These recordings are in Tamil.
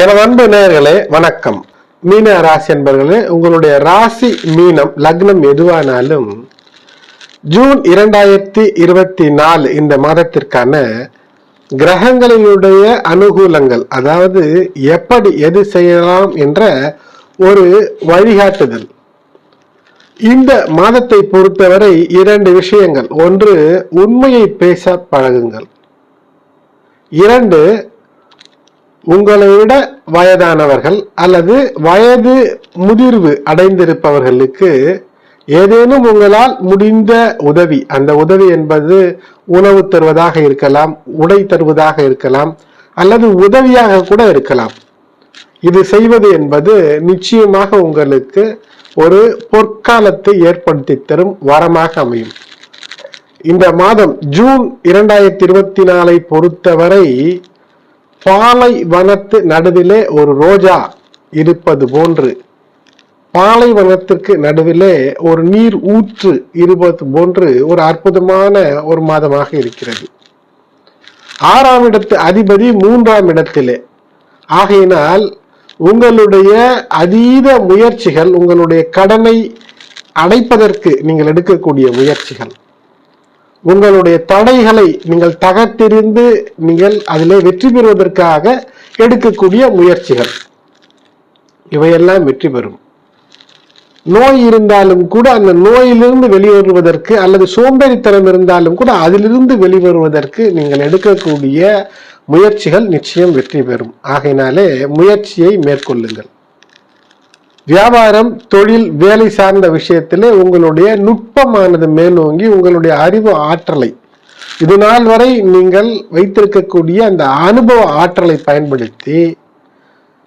எனது அன்பு நேயர்களே வணக்கம். மீன ராசி என்பர்களே உங்களுடைய ராசி மீனம் லக்னம் எதுவானாலும் ஜூன் இரண்டாயிரத்தி இருபத்தி நாலு இந்த மாதத்திற்கான கிரகங்களினுடைய அனுகூலங்கள் அதாவது எப்படி எது செய்யலாம் என்ற ஒரு வழிகாட்டுதல். இந்த மாதத்தை பொறுத்தவரை இரண்டு விஷயங்கள். ஒன்று உண்மையை பேச பழகுங்கள். இரண்டு உங்களை விட வயதானவர்கள் அல்லது வயது முதிர்வு அடைந்திருப்பவர்களுக்கு ஏதேனும் உங்களால் முடிந்த உதவி அந்த உதவி என்பது உணவு தருவதாக இருக்கலாம் உடை தருவதாக இருக்கலாம் அல்லது உதவியாக கூட இருக்கலாம். இது செய்வது என்பது நிச்சயமாக உங்களுக்கு ஒரு பொற்காலத்தை ஏற்படுத்தி தரும் வரமாக அமையும். இந்த மாதம் ஜூன் இரண்டாயிரத்தி இருபத்தி நாலை பொறுத்தவரை பாலை வனத்து நடுவிலே ஒரு ரோஜா இருப்பது போன்று பாலைவனத்திற்கு நடுவிலே ஒரு நீர் ஊற்று இருப்பது போன்று ஒரு அற்புதமான ஒரு மாதமாக இருக்கிறது. ஆறாம் இடத்து அதிபதி மூன்றாம் இடத்திலே. ஆகையினால் உங்களுடைய அதீத முயற்சிகள் உங்களுடைய கடனை அடைப்பதற்கு நீங்கள் எடுக்கக்கூடிய முயற்சிகள். உங்களுடைய தடைகளை நீங்கள் தகர்த்தெறிந்து நீங்கள் அதிலே வெற்றி பெறுவதற்காக எடுக்கக்கூடிய முயற்சிகள். இவையெல்லாம் வெற்றி பெறும். நோய் இருந்தாலும் கூட அந்த நோயிலிருந்து வெளிவருவதற்கு அல்லது சோம்பேறித்தனம் இருந்தாலும் கூட அதிலிருந்து வெளிவருவதற்கு நீங்கள் எடுக்கக்கூடிய முயற்சிகள் நிச்சயம் வெற்றி பெறும். ஆகையினாலே முயற்சியை மேற்கொள்ளுங்கள். வியாபாரம் தொழில் வேலை சார்ந்த விஷயத்திலே உங்களுடைய நுட்பமானது மேலோங்கி உங்களுடைய அறிவு ஆற்றலை. இது நாள் வரை நீங்கள் வைத்திருக்கக்கூடிய அந்த அனுபவ ஆற்றலை பயன்படுத்தி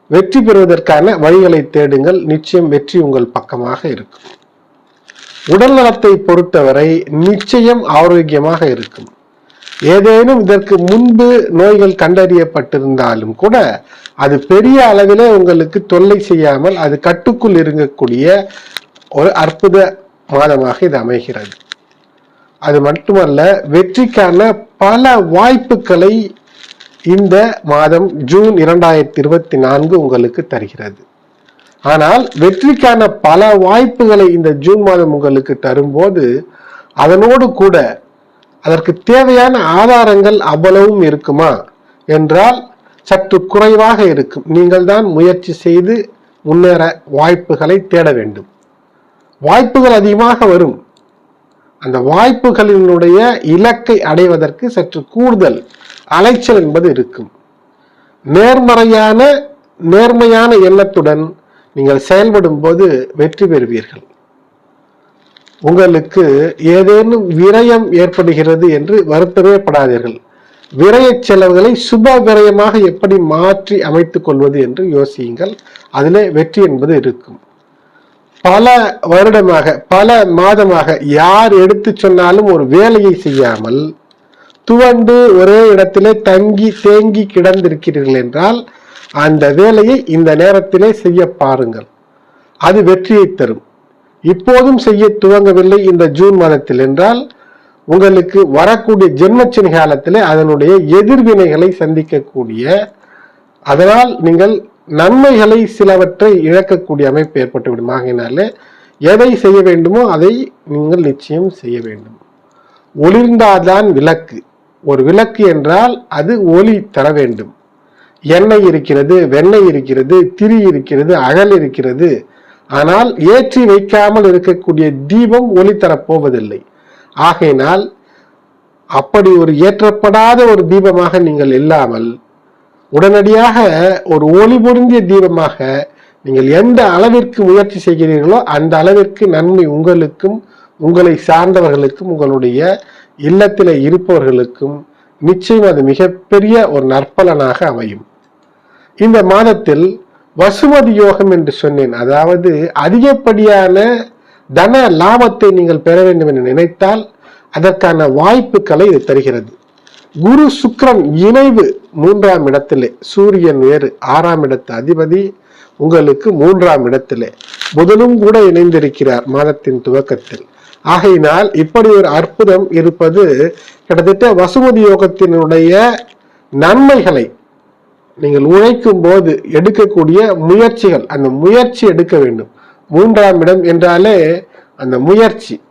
வெற்றி பெறுவதற்கான வழிகளை தேடுங்கள். நிச்சயம் வெற்றி உங்கள் பக்கமாக இருக்கும். உடல் நலத்தை பொறுத்தவரை நிச்சயம் ஆரோக்கியமாக இருக்கும். ஏதேனும் இதற்கு முன்பு நோய்கள் கண்டறியப்பட்டிருந்தாலும் கூட அது பெரிய அளவிலே உங்களுக்கு தொல்லை செய்யாமல் அது கட்டுக்குள் இருக்கக்கூடிய ஒரு அற்புத மாதமாக இது அமைகிறது. அது மட்டுமல்ல வெற்றிக்கான பல வாய்ப்புகளை இந்த மாதம் ஜூன் இரண்டாயிரத்தி இருபத்தி நான்கு உங்களுக்கு தருகிறது. ஆனால் வெற்றிக்கான பல வாய்ப்புகளை இந்த ஜூன் மாதம் உங்களுக்கு தரும்போது அதனோடு கூட அதற்கு தேவையான ஆதாரங்கள் அவ்வளவும் இருக்குமா? என்றால் சற்று குறைவாக இருக்கும். நீங்கள் தான் முயற்சி செய்து முன்னேற வாய்ப்புகளை தேட வேண்டும். வாய்ப்புகள் அதிகமாக வரும். அந்த வாய்ப்புகளினுடைய இலக்கை அடைவதற்கு சற்று கூடுதல் அலைச்சல் என்பது இருக்கும். நேர்மறையான நேர்மையான எண்ணத்துடன் நீங்கள் செயல்படும் போது வெற்றி பெறுவீர்கள். உங்களுக்கு ஏதேனும் விரயம் ஏற்படுகிறது என்று வருத்தமே படாதீர்கள். விரய செலவுகளை சுப விரயமாக எப்படி மாற்றி அமைத்துக் கொள்வது என்று யோசியுங்கள். அதிலே வெற்றி என்பது இருக்கும். பல வருடமாக பல மாதமாக யார் எடுத்து சொன்னாலும் ஒரு வேலையை செய்யாமல் துவண்டு ஒரே இடத்திலே தங்கி தேங்கி கிடந்திருக்கிறீர்கள் என்றால் அந்த வேலையை இந்த நேரத்திலே செய்ய பாருங்கள். அது வெற்றியை தரும். இப்போதும் செய்ய துவங்கவில்லை இந்த ஜூன் மாதத்தில் என்றால் உங்களுக்கு வரக்கூடிய ஜென்மச்சனி காலத்தில் அதனுடைய எதிர்வினைகளை சந்திக்கக்கூடிய அதனால் நீங்கள் நன்மைகளை சிலவற்றை இழக்கக்கூடிய அமைப்பு ஏற்பட்டுவிடும். ஆகையினாலே எதை செய்ய வேண்டுமோ அதை நீங்கள் நிச்சயம் செய்ய வேண்டும். ஒளிர்ந்தாதான் விளக்கு. ஒரு விளக்கு என்றால் அது ஒளி தர வேண்டும். எண்ணெய் இருக்கிறது வெண்ணெய் இருக்கிறது திரி இருக்கிறது அகல் இருக்கிறது ஆனால் ஏற்றி வைக்காமல் இருக்கக்கூடிய தீபம் ஒளி தரப்போவதில்லை ஆகையினால் அப்படி ஒரு ஏற்றப்படாத ஒரு தீபமாக நீங்கள் இல்லாமல் உடனடியாக ஒரு ஒளி பொருந்திய தீபமாக நீங்கள் எந்த அளவிற்கு முயற்சி செய்கிறீர்களோ அந்த அளவிற்கு நன்மை உங்களுக்கும் உங்களை சார்ந்தவர்களுக்கும் உங்களுடைய இல்லத்தில் இருப்பவர்களுக்கும் நிச்சயம் அது மிகப்பெரிய ஒரு நற்பலனாக அமையும். இந்த மாதத்தில் வசுமதி யோகம் என்று சொன்னேன். அதாவது அதிகப்படியான தன லாபத்தை நீங்கள் பெற வேண்டும் என்று நினைத்தால் அதற்கான வாய்ப்புகளை இது தருகிறது. குரு சுக்ரன் இணைவு மூன்றாம் இடத்திலே சூரியன் வேறு ஆறாம் இடத்து அதிபதி உங்களுக்கு மூன்றாம் இடத்திலே. புதனும் கூட இணைந்திருக்கிறார் மாதத்தின் துவக்கத்தில். ஆகையினால் இப்படி ஒரு அற்புதம் இருப்பது கிட்டத்தட்ட வசுமதி யோகத்தினுடைய நன்மைகளை நீங்கள் உழைக்கும் போது எடுக்கக்கூடிய முயற்சிகள் அந்த முயற்சி எடுக்க வேண்டும். மூன்றாம் இடம் என்றாலே அந்த முயற்சி.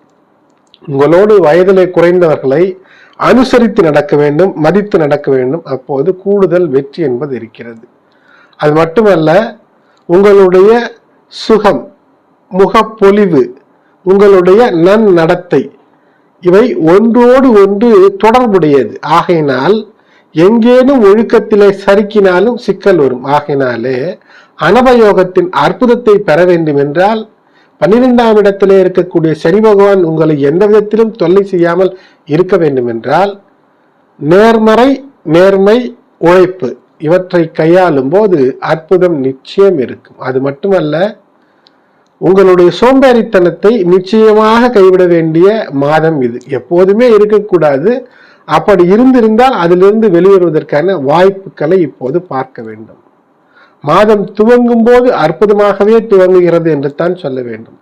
உங்களோடு வயதிலே குறைந்தவர்களை அனுசரித்து நடக்க வேண்டும் மதித்து நடக்க வேண்டும். அப்போது கூடுதல் வெற்றி என்பது இருக்கிறது. அது மட்டுமல்ல உங்களுடைய சுகம் முகப்பொலிவு உங்களுடைய நன்னடத்தை இவை ஒன்றோடு ஒன்று தொடர்புடையது. ஆகையினால் எங்கேனும் ஒழுக்கத்திலே சறுக்கினாலும் சிக்கல் வரும். ஆகையினாலே அனபயோகத்தின் அற்புதத்தை பெற வேண்டும் என்றால் பன்னிரெண்டாம் இடத்திலே இருக்கக்கூடிய சனி பகவான் உங்களை எந்த விதத்திலும் தொல்லை செய்யாமல் இருக்க வேண்டும் என்றால் நேர்மறை நேர்மை உழைப்பு இவற்றை கையாளும் போது அற்புதம் நிச்சயம் இருக்கும். அது மட்டுமல்ல உங்களுடைய சோம்பேறித்தனத்தை நிச்சயமாக கைவிட வேண்டிய மாதம் இது. எப்போதுமே இருக்கக்கூடாது. அப்படி இருந்திருந்தால் அதிலிருந்து வெளிவருவதற்கான வாய்ப்புகளை இப்போது பார்க்க வேண்டும். மாதம் துவங்கும் போது அற்புதமாகவே துவங்குகிறது என்று தான் சொல்ல வேண்டும்.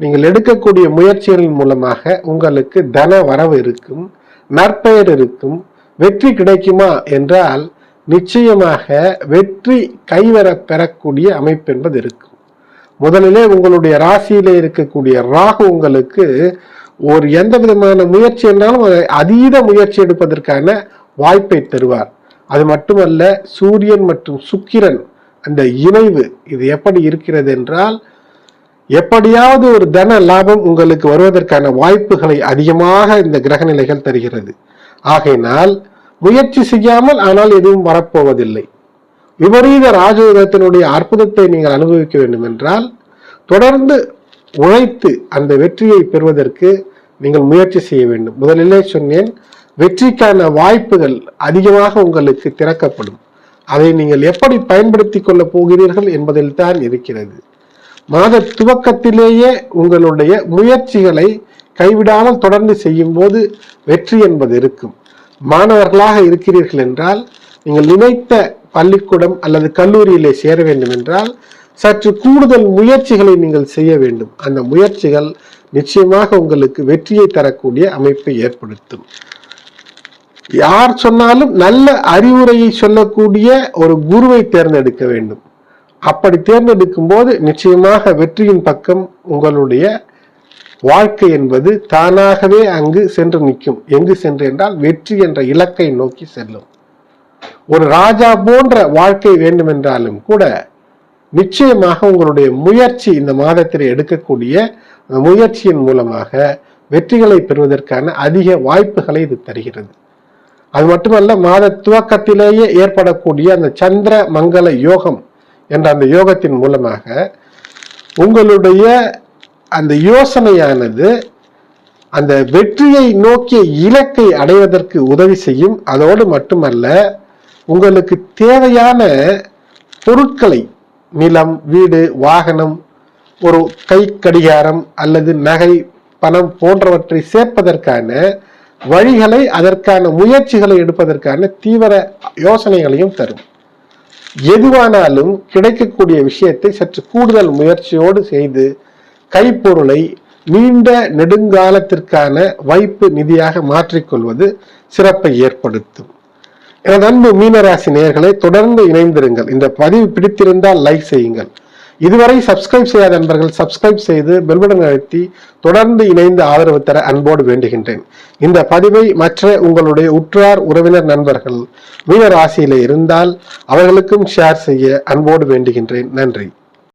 நீங்கள் எடுக்கக்கூடிய முயற்சிகளின் மூலமாக உங்களுக்கு தன வரவு இருக்கும் நற்பெயர் இருக்கும் வெற்றி கிடைக்குமா என்றால் நிச்சயமாக வெற்றி கைவர பெறக்கூடிய அமைப்பு என்பது இருக்கும். முதலிலே உங்களுடைய ராசியிலே இருக்கக்கூடிய ராகு உங்களுக்கு ஒரு எந்த விதமான முயற்சி என்றாலும் அதை அதீத முயற்சி எடுப்பதற்கான வாய்ப்பை தருவார். அது மட்டுமல்ல சூரியன் மற்றும் சுக்கிரன் அந்த இணைவு இது எப்படி இருக்கிறது என்றால் எப்படியாவது ஒரு தன லாபம் உங்களுக்கு வருவதற்கான வாய்ப்புகளை அதிகமாக இந்த கிரக நிலைகள் தருகிறது. ஆகையினால் முயற்சி செய்யாமல் ஆனால் எதுவும் வரப்போவதில்லை. விபரீத ராஜயோகத்தினுடைய அற்புதத்தை நீங்கள் அனுபவிக்க வேண்டும் என்றால் தொடர்ந்து உழைத்து அந்த வெற்றியை பெறுவதற்கு நீங்கள் முயற்சி செய்ய வேண்டும். முதலிலே சொன்னேன் வெற்றிக்கான வாய்ப்புகள் அதிகமாக உங்களுக்கு திறக்கப்படும். அதை நீங்கள் எப்படி பயன்படுத்திக் கொள்ளப் போகிறீர்கள் என்பதில் தான் இருக்கிறது. மாத துவக்கத்திலேயே உங்களுடைய முயற்சிகளை கைவிடாமல் தொடர்ந்து செய்யும் போது வெற்றி என்பது இருக்கும். மாணவர்களாக இருக்கிறீர்கள் என்றால் நீங்கள் நினைத்த பள்ளிக்கூடம் அல்லது கல்லூரியிலே சேர வேண்டும் என்றால் சற்று கூடுதல் முயற்சிகளை நீங்கள் செய்ய வேண்டும். அந்த முயற்சிகள் நிச்சயமாக உங்களுக்கு வெற்றியை தரக்கூடிய அமைப்பை ஏற்படுத்தும். யார் சொன்னாலும் நல்ல அறிவுரையை சொல்லக்கூடிய ஒரு குருவை தேர்ந்தெடுக்க வேண்டும். அப்படி தேர்ந்தெடுக்கும் போது நிச்சயமாக வெற்றியின் பக்கம் உங்களுடைய வாழ்க்கை என்பது தானாகவே அங்கு சென்று நிற்கும். எங்கு சென்று என்றால் வெற்றி என்ற இலக்கை நோக்கி செல்லும். ஒரு ராஜா போன்ற வாழ்க்கை வேண்டுமென்றாலும் கூட நிச்சயமாக உங்களுடைய முயற்சி இந்த மாதத்தில் எடுக்கக்கூடிய அந்த முயற்சியின் மூலமாக வெற்றிகளை பெறுவதற்கான அதிக வாய்ப்புகளை இது தருகிறது. அது மட்டுமல்ல மாத துவக்கத்திலேயே ஏற்படக்கூடிய அந்த சந்திர மங்கள யோகம் என்ற அந்த யோகத்தின் மூலமாக உங்களுடைய அந்த யோசனையானது அந்த வெற்றியை நோக்கிய இலக்கை அடைவதற்கு உதவி செய்யும். அதோடு மட்டுமல்ல உங்களுக்கு தேவையான பொருட்களை நிலம் வீடு வாகனம் ஒரு கை கடிகாரம் அல்லது நகை பணம் போன்றவற்றை சேர்ப்பதற்கான வழிகளை அதற்கான முயற்சிகளை எடுப்பதற்கான தீவிர யோசனைகளையும் தரும். எதுவானாலும் கிடைக்கக்கூடிய விஷயத்தை சற்று கூடுதல் முயற்சியோடு செய்து கைப்பொருளை நீண்ட நெடுங்காலத்திற்கான வைப்பு நிதியாக மாற்றிக்கொள்வது சிறப்பை ஏற்படுத்தும். எனது அன்பு மீனராசி நேயர்களை தொடர்ந்து இணைந்திருங்கள். இந்த பதிவு பிடித்திருந்தால் லைக் செய்யுங்கள். இதுவரை சப்ஸ்கிரைப் செய்யாத நண்பர்கள் சப்ஸ்கிரைப் செய்து பெல்படன் அழுத்தி தொடர்ந்து இணைந்து ஆதரவு தர அன்போடு வேண்டுகின்றேன். இந்த பதிவை மற்ற உங்களுடைய உற்றார் உறவினர் நண்பர்கள் மீன ராசியிலே இருந்தால் அவர்களுக்கும் ஷேர் செய்ய அன்போடு வேண்டுகின்றேன். நன்றி.